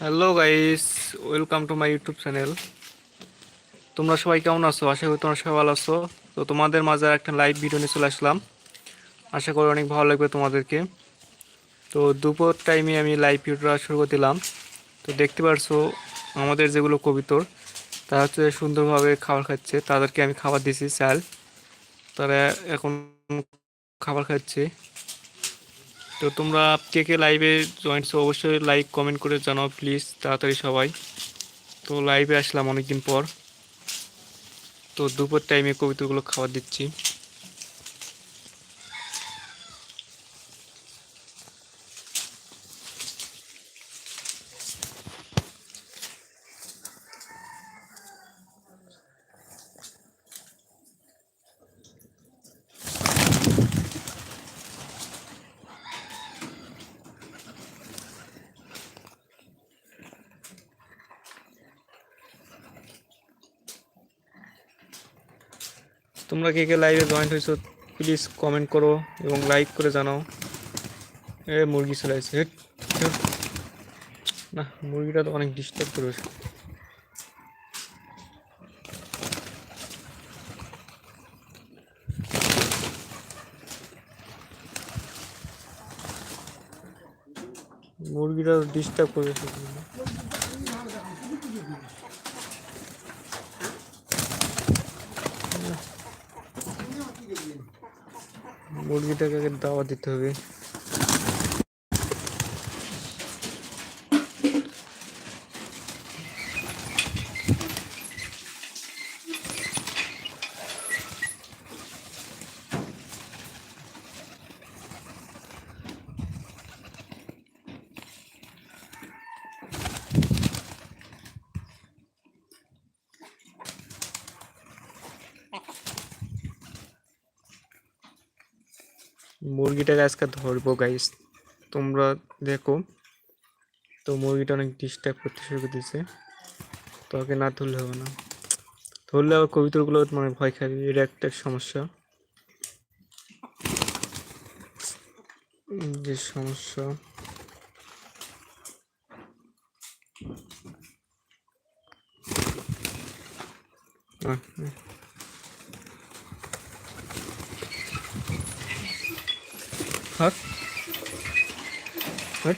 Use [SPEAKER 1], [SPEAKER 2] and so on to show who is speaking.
[SPEAKER 1] Hello guys welcome to my YouTube channel তোমরা সবাই কেমন আছো? আশা করি তোমরা সবাই ভালো আছো। তো তোমাদের মাঝে একটা লাইভ ভিডিও নিয়ে চলে আসলাম। আশা করি অনেক ভালো লাগবে তোমাদেরকে। তো দুপুর টাইমে আমি লাইভ ভিডিওটা শুরু করে দিলাম। তো দেখতে পারছ, আমাদের যেগুলো কবিতর, তারা হচ্ছে সুন্দরভাবে খাবার খাচ্ছে। তাদেরকে আমি খাবার দিয়েছি চাল তারা এখন খাবার খাচ্ছে। তো তোমরা কে কে লাইভে জয়েন্টস অবশ্যই লাইক কমেন্ট করে জানাও প্লিজ তাড়াতাড়ি সবাই। তো লাইভে আসলাম অনেকদিন পর। তো দুপুর টাইমে কবিতাগুলো খাবার দিচ্ছি। তোমরা কে কে লাইভে জয়েন্ট হয়েছো প্লিজ কমেন্ট করো এবং লাইক করে জানাও। এ মুরগি চলে আসছে। হেট, হেট। না মুরগিটা তো অনেক ডিস্টার্ব করেছে মুরগিটা ডিস্টার্ব করেছে মুরগিটাকে দাওয়া দিতে হবে। মুরগিটাকে আজকে ধরবো গাইস তোমরা দেখো তো মুরগিটা অনেক ডিস্টার্ব করতে শুরু করে দিয়েছে। তো ওকে না ধরলে হবে না। ধরলে আবার কবিতাগুলো মানে ভয় খাবে এটা একটা সমস্যা। যে সমস্যা। আহ, Halt. Halt.